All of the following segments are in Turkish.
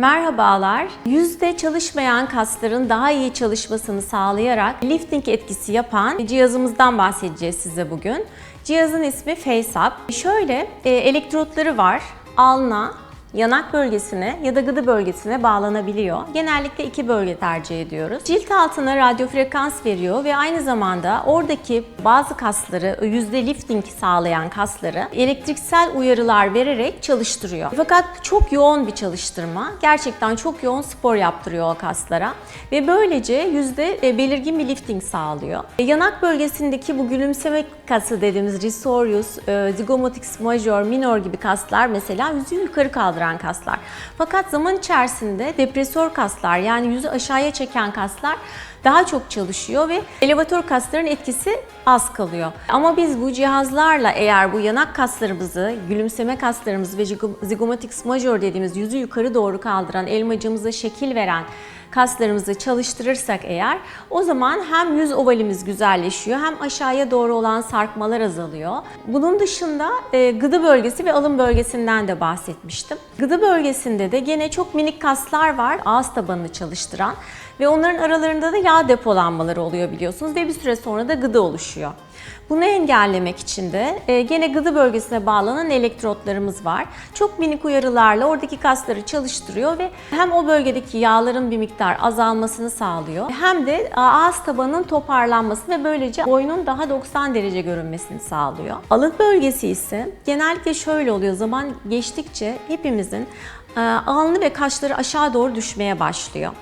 Merhabalar. Yüzde çalışmayan kasların daha iyi çalışmasını sağlayarak lifting etkisi yapan cihazımızdan bahsedeceğiz size bugün. Cihazın ismi FaceUp. Şöyle e, elektrotları var. Alna, yanak bölgesine ya da gıdı bölgesine bağlanabiliyor. Genellikle iki bölge tercih ediyoruz. Cilt altına radyo frekans veriyor ve aynı zamanda oradaki bazı kasları, yüzde lifting sağlayan kasları elektriksel uyarılar vererek çalıştırıyor. Fakat çok yoğun bir çalıştırma. Gerçekten çok yoğun spor yaptırıyor o kaslara ve böylece yüzde e, belirgin bir lifting sağlıyor. E, Yanak bölgesindeki bu gülümseme kası dediğimiz risorius, e, zygomatics major, minor gibi kaslar mesela yüzü yukarı kaldıran kaslar. Fakat zaman içerisinde depresör kaslar yani yüzü aşağıya çeken kaslar daha çok çalışıyor ve elevatör kasların etkisi az kalıyor. Ama biz bu cihazlarla eğer bu yanak kaslarımızı, gülümseme kaslarımızı ve zygomatics major dediğimiz yüzü yukarı doğru kaldıran, elmacığımıza şekil veren kaslarımızı çalıştırırsak eğer o zaman hem yüz ovalimiz güzelleşiyor hem aşağıya doğru olan sarkmalar azalıyor. Bunun dışında e, gıdı bölgesi ve alın bölgesinden de bahsetmiştim. Gıdı bölgesinde de gene çok minik kaslar var ağız tabanını çalıştıran ve onların aralarında da yağ depolanmaları oluyor biliyorsunuz ve bir süre sonra da gıdı oluşuyor. Bunu engellemek için de e, gene gıdı bölgesine bağlanan elektrotlarımız var. Çok minik uyarılarla oradaki kasları çalıştırıyor ve hem o bölgedeki yağların bir miktar azalmasını sağlıyor hem de ağız tabanının toparlanması ve böylece boynun daha 90 derece görünmesini sağlıyor. Alın bölgesi ise genellikle şöyle oluyor zaman geçtikçe hepimizin alnı ve kaşları aşağı doğru düşmeye başlıyor.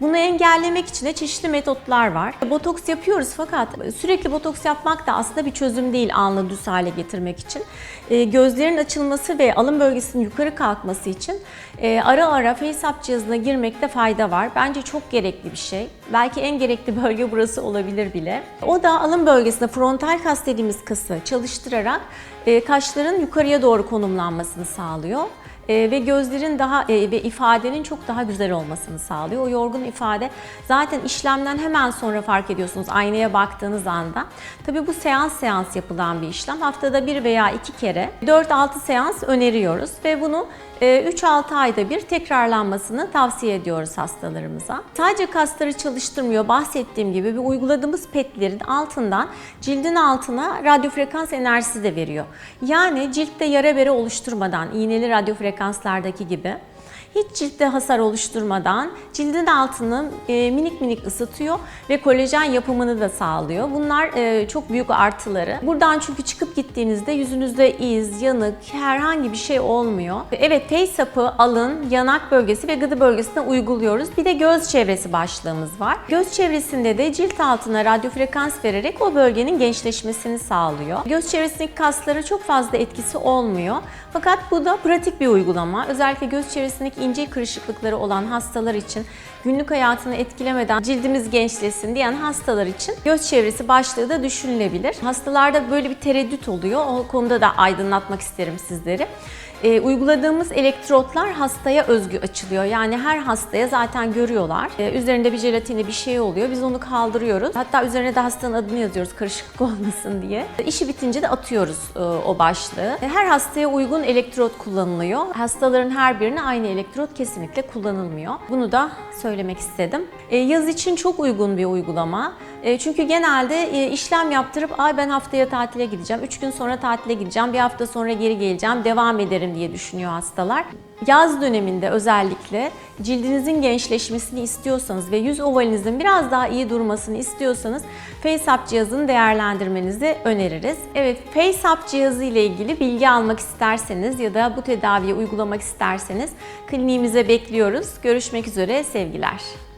Bunu engellemek için de çeşitli metotlar var. Botoks yapıyoruz fakat sürekli botoks yapmak da aslında bir çözüm değil alnı düz hale getirmek için. E, gözlerin açılması ve alın bölgesinin yukarı kalkması için e, ara ara FaceUp cihazına girmekte fayda var. Bence çok gerekli bir şey. Belki en gerekli bölge burası olabilir bile. O da alın bölgesinde frontal kas dediğimiz kası çalıştırarak e, kaşların yukarıya doğru konumlanmasını sağlıyor ve gözlerin daha e, ve ifadenin çok daha güzel olmasını sağlıyor. O yorgun ifade zaten işlemden hemen sonra fark ediyorsunuz aynaya baktığınız anda. Tabii bu seans seans yapılan bir işlem. Haftada bir veya iki kere 4-6 seans öneriyoruz ve bunu 3-6 ayda bir tekrarlanmasını tavsiye ediyoruz hastalarımıza. Sadece kasları çalıştırmıyor. Bahsettiğim gibi bir uyguladığımız petlerin altından cildin altına radyo frekans enerjisi de veriyor. Yani ciltte yara bere oluşturmadan iğneli radyo frekanslardaki gibi hiç ciltte hasar oluşturmadan cildin altını e, minik minik ısıtıyor ve kolajen yapımını da sağlıyor. Bunlar e, çok büyük artıları. Buradan çünkü çıkıp gittiğinizde yüzünüzde iz, yanık, herhangi bir şey olmuyor. Evet FaceUp'ı alın, yanak bölgesi ve gıdı bölgesine uyguluyoruz. Bir de göz çevresi başlığımız var. Göz çevresinde de cilt altına radyo frekans vererek o bölgenin gençleşmesini sağlıyor. Göz çevresindeki kaslara çok fazla etkisi olmuyor. Fakat bu da pratik bir uygulama. Özellikle göz çevresindeki ince kırışıklıkları olan hastalar için günlük hayatını etkilemeden cildimiz gençlesin diyen hastalar için göz çevresi başlığı da düşünülebilir. Hastalarda böyle bir tereddüt oluyor. O konuda da aydınlatmak isterim sizleri. E, uyguladığımız elektrotlar hastaya özgü açılıyor. Yani her hastaya zaten görüyorlar. E, üzerinde bir jelatini bir şey oluyor. Biz onu kaldırıyoruz. Hatta üzerine de hastanın adını yazıyoruz karışıklık olmasın diye. E, işi bitince de atıyoruz e, o başlığı. E, her hastaya uygun elektrot kullanılıyor. Hastaların her birine aynı elektrot kesinlikle kullanılmıyor. Bunu da söylemek istedim. E, yaz için çok uygun bir uygulama. E, çünkü genelde e, işlem yaptırıp ay ben haftaya tatile gideceğim, 3 gün sonra tatile gideceğim, bir hafta sonra geri geleceğim, devam ederim diye düşünüyor hastalar. Yaz döneminde özellikle cildinizin gençleşmesini istiyorsanız ve yüz ovalinizin biraz daha iyi durmasını istiyorsanız FaceUp cihazını değerlendirmenizi öneririz. Evet FaceUp cihazı ile ilgili bilgi almak isterseniz ya da bu tedaviyi uygulamak isterseniz kliniğimize bekliyoruz. Görüşmek üzere sevgiler.